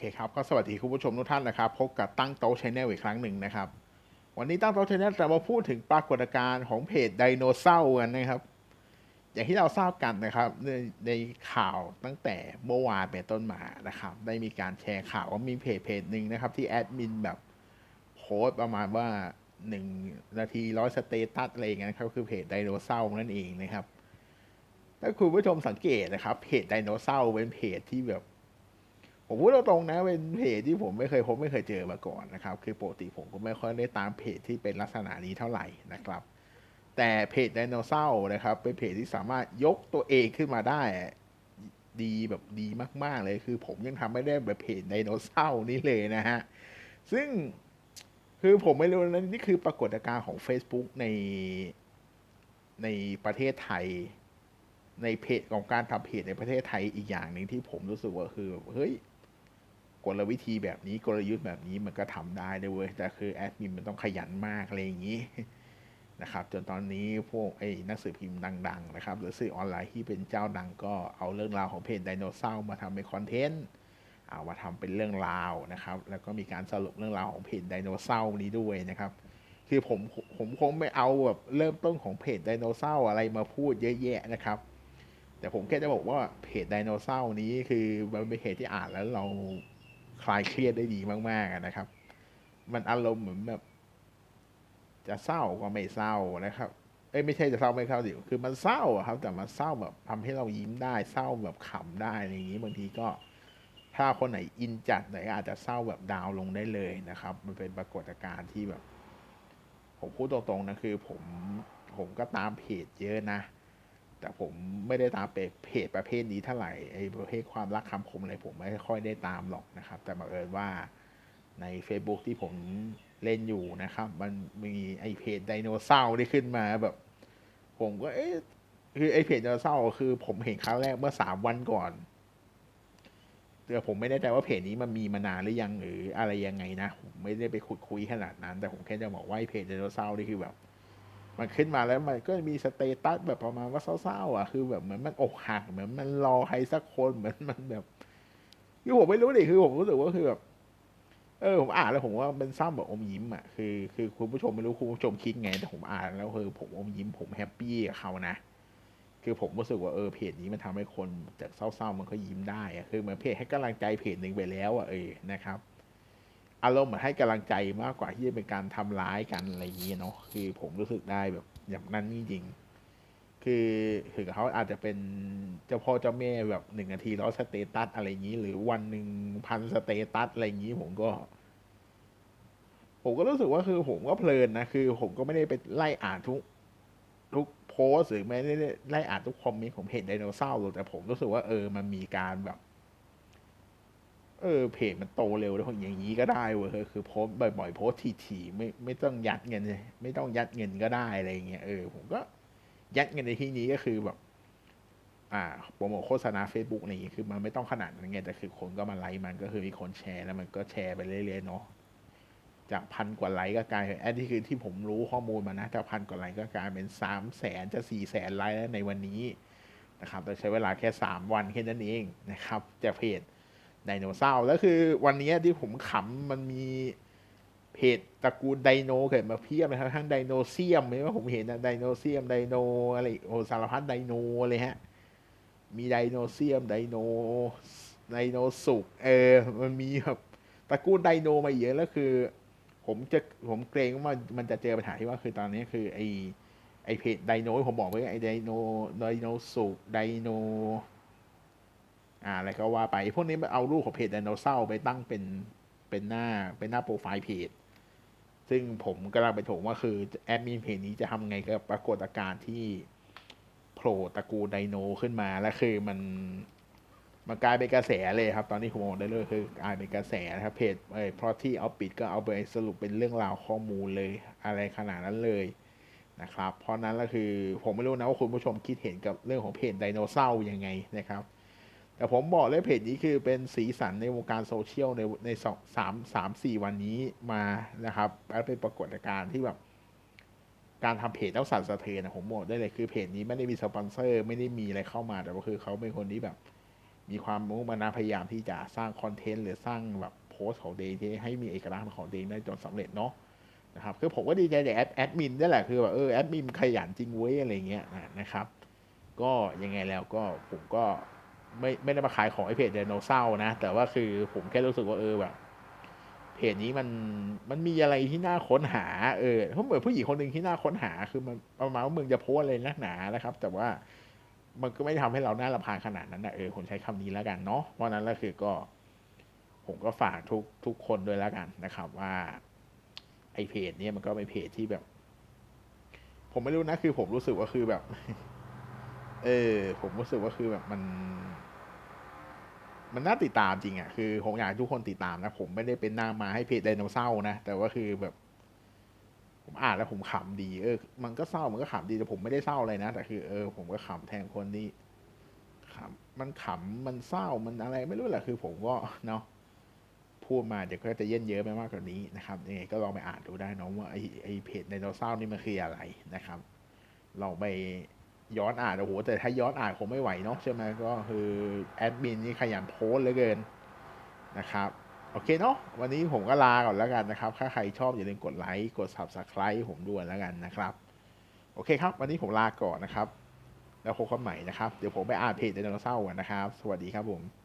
เคครับ ก็สวัสดีคุณผู้ชมทุกท่านนะครับ พบกับตั้งโต๊ะชแนลอีกครั้งหนึ่งนะครับ วันนี้ตั้งโต๊ะชแนลจะมาพูดถึงปรากฏการณ์ของเพจไดโนเสาร์กันนะครับ อย่างที่เราทราบกันนะครับ ในในข่าวตั้งแต่เมื่อวานเป็นต้นมานะครับ ได้มีการแชร์ข่าวว่ามีเพจเพจหนึ่งนะครับ ที่แอดมินแบบโพสต์ประมาณว่าหนึ่งนาทีร้อยสเตตัสอะไรอย่างเงี้ยครับคือเพจไดโนเสาร์นั่นเองนะครับถ้าคุณผู้ชมสังเกตนะครับ เพจไดโนเสาร์เป็นเพจที่แบบ ผมพูดตรงๆนะเป็นเพจที่ผมไม่เคยพบไม่เคยเจอมาก่อนนะครับ คือปกติผมก็ไม่ค่อยได้ตามเพจที่เป็นลักษณะนี้เท่าไหร่นะครับ แต่เพจไดโนเสาร์นะครับ เป็นเพจที่สามารถยกตัวเองขึ้นมาได้ดีแบบดีมาก ๆ เลยคือผมยังทำไม่ได้แบบเพจไดโนเสาร์นี้เลยนะฮะ ซึ่งคือผมไม่รู้นะนี่คือปรากฏการณ์ของ Facebook ในในประเทศไทย ในเพจของการทำเพจในประเทศไทยอีกอย่างหนึ่งที่ผมรู้สึกว่าคือเฮ้ย กลวิธีแบบนี้กลยุทธ์แบบนี้มันก็ทำได้ด้วยเว้ยแต่คือแอดมินมันต้องขยันมากอะไรอย่างนี้นะครับจนตอนนี้พวกไอ้นังสือพิมพ์ดัง ๆ นะครับ หรือสื่อออนไลน์ที่เป็นเจ้าดังก็เอาเรื่องราวของเพจไดโนเสาร์มาทำเป็นคอนเทนต์เอามาทำเป็นเรื่องราวนะครับ แล้วก็มีการสรุปเรื่องราวของเพจไดโนเสาร์นี้ด้วยนะครับ คือผมผมคงไม่เอาแบบเริ่มต้นของเพจไดโนเสาร์อะไรมาพูดเยอะแยะนะครับ แต่ผมแค่จะบอกว่าเพจไดโนเสาร์นี้คือมันเป็นเพจที่อ่านแล้วเรา คลายเครียดได้ดีมากๆนะครับ มันอารมณ์เหมือนแบบ จะเศร้าก็ไม่เศร้านะครับ เอ้ยไม่ใช่จะเศร้าไม่เศร้าดิคือมันเศร้าครับ แต่มันเศร้าแบบทำให้เรายิ้มได้ เศร้าแบบขำได้อะไรอย่างนี้บางทีก็ ถ้าคนไหนอินจัดไหนอาจจะเศร้าแบบดาวลงได้เลยนะครับ มันเป็นปรากฏการณ์ที่แบบ ผมพูดตรงๆนะคือ ผมผมก็ตามเพจเยอะนะ แต่ผมไม่ได้ตามเพจประเภทนี้เท่าไหร่ไอ้ประเภทความรักคำคมอะไรผมไม่ค่อยได้ตามหรอกนะครับ แต่บังเอิญว่าใน Facebook ที่ผมเล่นอยู่นะครับ มันมีไอ้เพจไดโนเสาร์ที่ขึ้นมาแบบ ผมก็เอ๊ะคือไอ้เพจไดโนเสาร์คือผมเห็นครั้งแรกเมื่อสามวันก่อนแต่ผมไม่แน่ใจว่าเพจนี้มันมีมานานหรือยังหรืออะไรยังไงนะผมไม่ได้ไปขุดคุยขนาดนั้น แต่ผมแค่จะบอกว่าไอ้เพจไดโนเสาร์นี่คือแบบ มันขึ้นมาแล้วมันก็มีสเตตัสแบบประมาณว่าเศร้าๆอะคือแบบเหมือนมันอกหักเหมือนมันรอใครสักคนเหมือนมันแบบคือผมไม่รู้ดิคือผมรู้สึกว่าคือแบบ เออผมอ่านแล้วผมว่าเป็นซ้ำแบบอมยิ้มอะคือคือคุณผู้ชมไม่รู้คุณผู้ชมคิดไงแต่ผมอ่านแล้วคือผมอมยิ้มผมแฮปปี้กับเขานะคือผมรู้สึกว่าเออเพจนี้มันทำให้คนจากเศร้าๆมันก็ยิ้มได้อะคือเหมือนเพจให้กำลังใจเพจหนึ่งไปแล้วอะเออนะครับ อารมณ์เหมือนให้กำลังใจมากกว่าที่จะเป็นการทำร้ายกันอะไรอย่างนี้เนาะคือผมรู้สึกได้แบบอย่างนั้นจริงๆคือถึงเขาอาจจะเป็นเจ้าพ่อเจ้าแม่แบบหนึ่งนาทีร้อยสเตตัสอะไรอย่างนี้ หรือวันหนึ่งพันสเตตัสอะไรอย่างนี้ผมก็ ผมก็รู้สึกว่าคือผมก็เพลินนะคือ ผมก็ไม่ได้ไปไล่อ่านทุก ทุกโพสหรือไม่ได้ไล่อ่านทุกคอมเมนต์ของเพจไดโนเสาร์หรอกแต่ผมรู้สึกว่าเออมันมีการแบบ เออเพจมันโตเร็วแล้วอย่างนี้ก็ได้เว้ยคือโพสบ่อยๆโพสทีๆไม่ไม่ต้องยัดเงินเลยไม่ต้องยัดเงินก็ได้อะไรเงี้ยเออผมก็ยัดเงินในที่นี้ก็คือแบบ อ่าโปรโมทโฆษณา Facebook อะไรอย่างงี้คือมันไม่ต้องขนาดนั้นไงแต่คือคนก็มาไลค์มันก็คือมีคนแชร์แล้วมันก็แชร์ไปเรื่อยๆเนาะจากพันกว่าไลค์ก็กลายเป็นอันนี้คือที่ผมรู้ข้อมูลมานะจากพันกว่าไลค์ก็กลายเป็นสามแสนจะสี่แสนไลค์แล้วในวันนี้นะครับแต่ใช้เวลาแค่สามวันแค่นั้นเองนะครับจากเพจ ไดโนเสาร์แล้วคือวันนี้ที่ผมขำมันมีเพจตระกูลไดโนเกิดมาเพียบเลยครับทั้งไดโนเซียมเห็นว่าผมเห็นนะไดโนเซียมไดโนอะไรโอสารพัดไดโนเลยฮะ มีไดโนเซียมไดโนไดโนสุกเออ มันมีแบบตระกูลไดโนมาเยอะแล้วคือ ผมจะผมเกรงว่ามันจะเจอปัญหาที่ว่าคือตอนนี้คือไอไอเพจไดโนผมบอกไว้ไอไดโนไดโนสุกไดโน อ่าอะไรก็ว่าไปพวกนี้เอารูปของเพจไดโนเสาร์ไปตั้งเป็นเป็นหน้าเป็นหน้าโปรไฟล์เพจซึ่งผมกำลังไปถงว่าคือแอดมินเพจนี้จะทำไงกับปรากฏการณ์ที่โผล่ตระกูลไดโนขึ้นมาแล้วคือมันมันกลายเป็นกระแสเลยครับ ตอนนี้ผมบอกได้เลยคือกลายเป็นกระแสนะครับเพจเอ้ยเพราะที่เอาปิดก็เอาไปสรุปเป็นเรื่องราวข้อมูลเลยอะไรขนาดนั้นเลยนะครับ เพราะนั้นก็คือผมไม่รู้นะว่าคุณผู้ชมคิดเห็นกับเรื่องของเพจไดโนเสาร์ยังไงนะครับ แต่ผมบอกเลยเพจนี้คือเป็นสีสันในวงการโซเชียลในในสองสามสามสี่วันนี้มานะครับแล้วเป็นปรากฏการณ์ที่แบบการทำเพจแล้วสั่นสะเทือนผมบอกได้เลยคือเพจนี้ไม่ได้มีสปอนเซอร์ไม่ได้มีอะไรเข้ามาแต่ว่าคือเขาเป็นคนที่แบบ มีความมุ่งมั่นพยายามที่จะสร้างคอนเทนต์หรือสร้างแบบโพสของเดย์ที่ให้มีเอกลักษณ์ของเดย์ได้จนสำเร็จเนาะนะครับคือผมก็ดีใจแต่แอดแอดมินนี่แหละคือแบบเออแอดมินขยันจริงเว้ยอะไรเงี้ยนะครับ ก็ยังไงแล้วก็ผมก็ ไม่ไม่ได้มาขายของไอเพจไดโนเสาร์นะ แต่ว่าคือผมแค่รู้สึกว่าเออแบบเพจนี้มันมันมีอะไรที่น่าค้นหาเออเพราเหมือนผู้หญิงคนหนึ่งที่น่าค้นหา คือมันประมาณว่ามึงจะโพสอะไรนักหนานะครับ แต่ว่ามันก็ไม่ได้ทำให้เราหน่ารำคาญขนาดนั้นนะเออผมใช้คำนี้แล้วกันเนาะเพราะนั้นแล้วคือก็ ผมก็ฝากทุกทุกคนด้วยแล้วกันนะครับ ว่าไอเพจเนี้ยมันก็เป็นเพจที่แบบ ผมไม่รู้นะคือผมรู้สึกว่าคือแบบ เออ ผมรู้สึกว่าคือแบบมัน มันน่าติดตามจริงอะ่ะ คือผมอยากให้ทุกคนติดตามนะ ผมไม่ได้เป็นนามาให้เพจไดโนเสาร์นะ แต่ว่าคือแบบ ผมอ่านแล้วผมขำดี เออ มันก็เศร้า มันก็ขำดี แต่ผมไม่ได้เศร้าอะไรนะ แต่คือเออ ผมก็ขำแทนคนที่ขำมันขำ มันเศร้า มันอะไรไม่รู้แหละ คือผมก็เนาะ พูดมาเดี๋ยวก็จะเย็นเยอะไปมากกว่านี้นะครับยังไงก็ลองไปอ่านดูได้นอะว่าไอไอเพจไดโนเสาร์นี่มันคืออะไรนะครับ ลองไป ย้อนอ่านโอ้โหแต่ถ้าย้อนอ่านคงไม่ไหวเนาะใช่ไหมก็คือแอดมินนี่ขยันโพสเหลือเกินนะครับ โอเคเนาะวันนี้ผมก็ลาก่อนแล้วกันนะครับ ถ้าใครชอบอย่าลืมกดไลค์กด subscribe ผมด้วยแล้วกันนะครับ โอเคครับ วันนี้ผมลาก่อนนะครับ แล้วพบกันใหม่นะครับ เดี๋ยวผมไปอ่านเพจไดโนเสาร์กันนะครับ สวัสดีครับผม